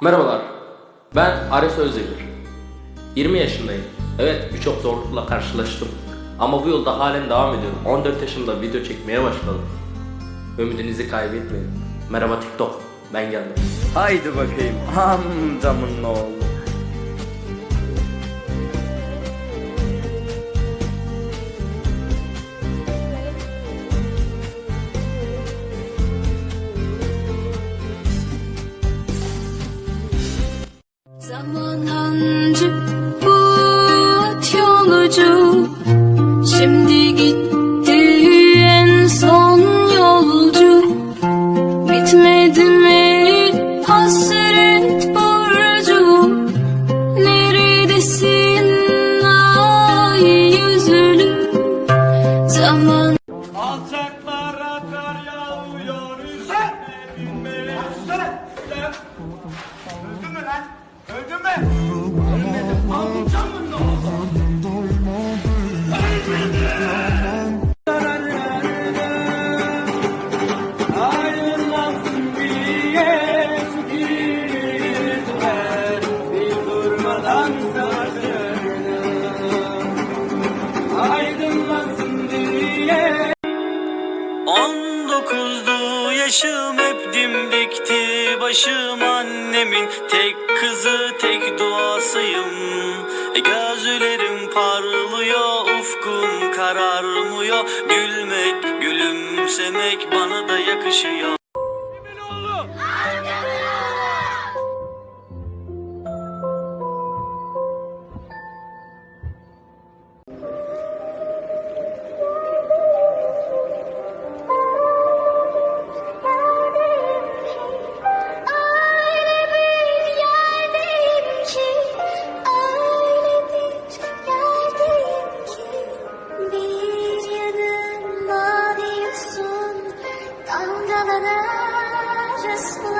Merhabalar, ben Arif Özdemir. 20 yaşındayım. Evet, birçok zorlukla karşılaştım. Ama bu yolda halen devam ediyorum. 14 yaşımda video çekmeye başladım. Ümidinizi kaybetmeyin. Merhaba TikTok, ben geldim. Haydi bakayım amcamın oğlu. Zaman hancı bu at yolcu Şimdi gitti en son yolcu. Bitmedi mi hasret borcu? Neredesin ay yüzlü? Zaman Alçaklara kar yağıyor üzerine binmeli Öldün mü? Öldün Ölmedim Ayrılmasın diye yaşım hep dimdikti başım annemin tek kızı tek duasıyım e, Gözlerim parlıyor ufkum kararmıyor. Gülmek gülümsemek bana da yakışıyor. Öyle just